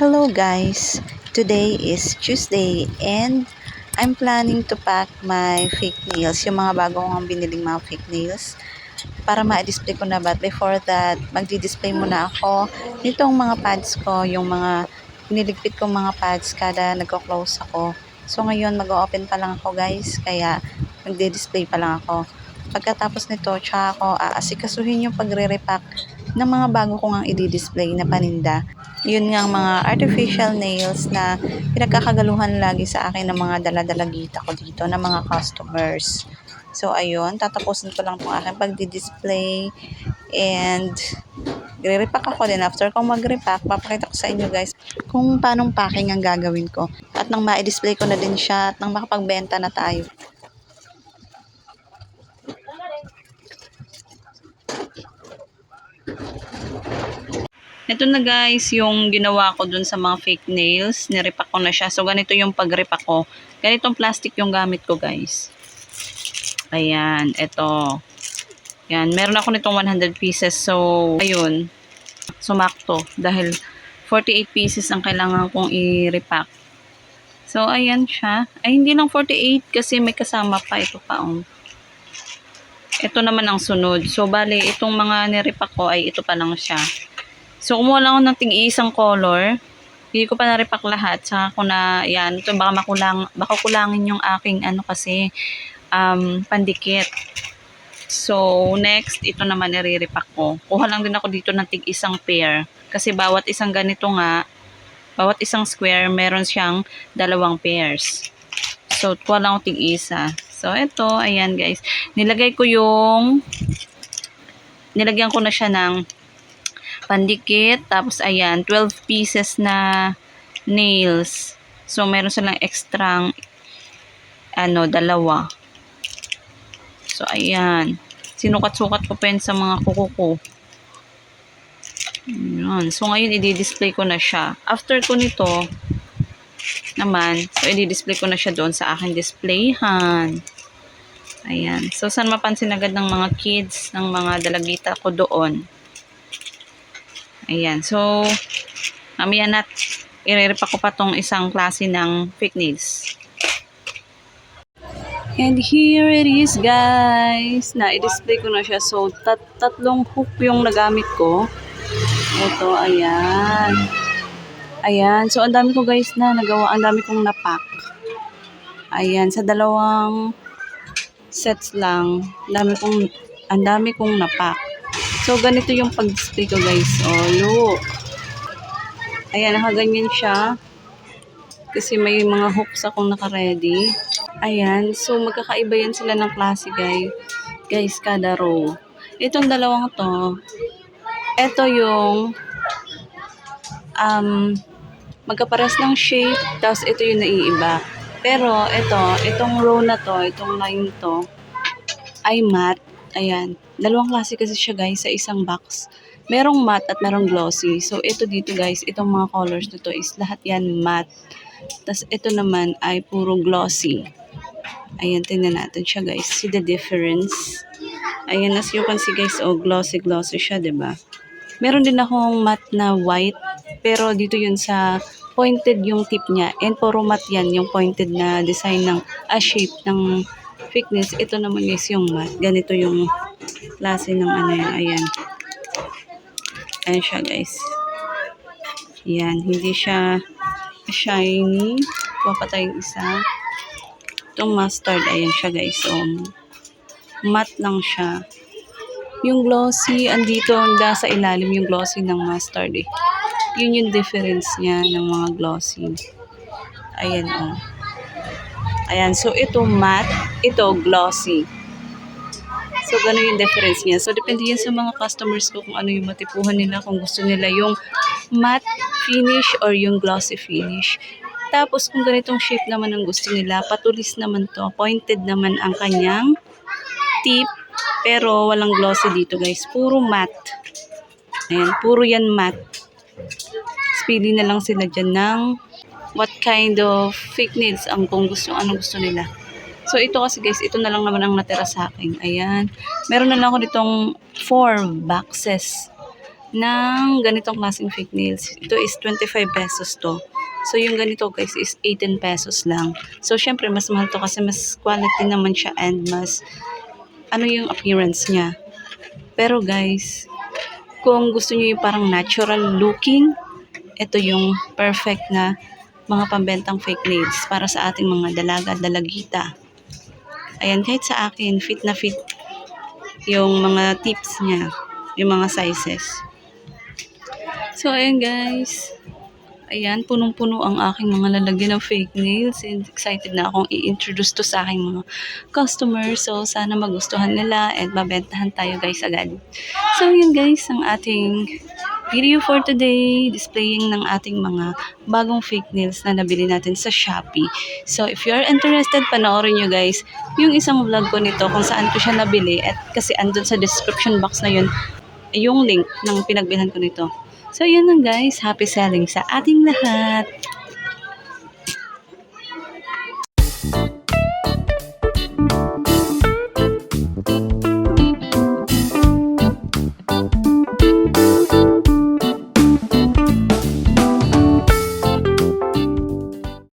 Hello guys! Today is Tuesday and I'm planning to pack my fake nails, yung mga bago kong biniling mga fake nails para ma-display ko na but before that, magdi-display muna ako nitong mga pads ko, yung mga piniligpit kong mga pads kada nagko-close ako. So ngayon, mag-open pa lang ako guys, kaya magdi-display pa lang ako. Pagkatapos nito, tsaka ako aasikasuhin yung pagre-repack ng mga bago ko nga i-display na paninda. Yun nga mga artificial nails na pinagkakagaluhan lagi sa akin ng mga daladalagita ko dito ng mga customers. So, ayun, tatapusin ko lang itong aking pagdi-display and gre-repack ako din. After kong mag-repack, papakita ko sa inyo guys kung paanong packing ang gagawin ko. At nang ma-display ko na din siya at nang makapagbenta na tayo. Ito na guys, yung ginawa ko dun sa mga fake nails. Nirepack ko na siya. So, ganito yung pagrepack ko. Ganitong plastic yung gamit ko guys. Ayan, ito. Yan, meron ako nitong 100 pieces. So, ayun. Sumakto. Dahil 48 pieces ang kailangan kong i-repack. So, ayan siya. Ay, hindi lang 48 kasi may kasama pa. Ito pa, um. Ito naman ang sunod. So, bali, itong mga nirepack ko ay ito pa lang siya. So, kumuha lang ako ng tig-iisang color. Hindi ko pa na-repack lahat. Saka ko na, yan, ito baka makulang, baka kulangin yung aking, ano kasi, um, pandikit. So, next, ito naman nire-repack ko. Kuha lang din ako dito ng tig-isang pair. Kasi bawat isang ganito nga, bawat isang square, meron siyang dalawang pairs. So, kuha lang ako tig-isa. So, ito, ayan guys. Nilagay ko yung, nilagyan ko na siya ng pandikit. Tapos, ayan, 12 pieces na nails. So, meron silang extra, ano, dalawa. So, ayan. Sinukat-sukat ko pa sa mga kuko ko. Ayan. So, ngayon, i-display ko na siya. After ko nito, naman, so, i-display ko na siya doon sa aking displayhan. Ayan. So, saan mapansin agad ng mga kids, ng mga dalagita ko doon. Ayan. So, mamaya na, irerepa ko pa tong isang klase ng fake nails. And here it is, guys. Na-display ko na siya. So, tat tatlong hook yung nagamit ko. Ito, ayan. Ayan. So, ang dami ko, guys, na nagawa. Ang dami kong napak. Ayan. Sa dalawang sets lang. Ang dami kong, ang dami kong napak. So, ganito yung pag-display ko, guys. Oh, look. Ayan, nakaganyan siya. Kasi may mga hooks akong naka-ready. Ayan. So, magkakaiba yan sila ng klase, guys. Guys, kada row. Itong dalawang to, ito yung um, magkaparas ng shape, tapos ito yung naiiba. Pero, ito, itong row na to, itong line to, ay matte. Ayan. Dalawang klase kasi siya, guys, sa isang box. Merong matte at merong glossy. So, ito dito, guys, itong mga colors nito is lahat yan matte. Tapos, ito naman ay puro glossy. Ayan, tingnan natin siya, guys. See the difference? Ayan, as you can see, guys, oh, glossy-glossy siya, 'di ba? Meron din akong matte na white, pero dito yun sa pointed yung tip niya. And puro matte yan, yung pointed na design ng, a shape ng thickness. Ito naman guys yung matte. Ganito yung klase ng ano yan. Ayan. Ayan siya, guys. Yan, hindi siya shiny. Papatay yung isa. Itong mustard, ayan siya guys. So, matte lang siya. Yung glossy, andito, handa sa ilalim yung glossy ng mustard eh. Yun yung difference niya ng mga glossy. Ayan oh. Ayan, so ito matte, ito glossy. So, ganun yung difference niya. So, depende yan sa mga customers ko kung ano yung matipuhan nila, kung gusto nila yung matte finish or yung glossy finish. Tapos, kung ganitong shape naman ang gusto nila, patulis naman to. Pointed naman ang kanyang tip. Pero, walang glossy dito, guys. Puro matte. Ayan, puro yan matte. Pili na lang sila dyan ng what kind of fake nails ang kung gusto, anong gusto nila. So, ito kasi guys, ito na lang naman ang natira sa akin. Ayan. Meron na lang ako ditong four boxes ng ganitong klaseng fake nails. Ito is 25 pesos to. So, yung ganito guys is 18 pesos lang. So, syempre, mas mahal to kasi mas quality naman siya and mas ano yung appearance niya. Pero guys, kung gusto niyo yung parang natural looking, ito yung perfect na mga pambentang fake nails para sa ating mga dalaga, dalagita. Ayan, kahit sa akin, fit na fit yung mga tips niya, yung mga sizes. So, ayan guys. Ayan, punong-puno ang aking mga lalagyan ng fake nails and excited na akong i-introduce to sa aking mga customers. So, sana magustuhan nila and mabentahan tayo guys agad. So, yun guys, ang ating video for today, displaying ng ating mga bagong fake nails na nabili natin sa Shopee. So, if you're interested, panoorin nyo guys yung isang vlog ko nito kung saan ko siya nabili at kasi andun sa description box na yun yung link ng pinagbilhan ko nito. So, yun lang guys. Happy selling sa ating lahat.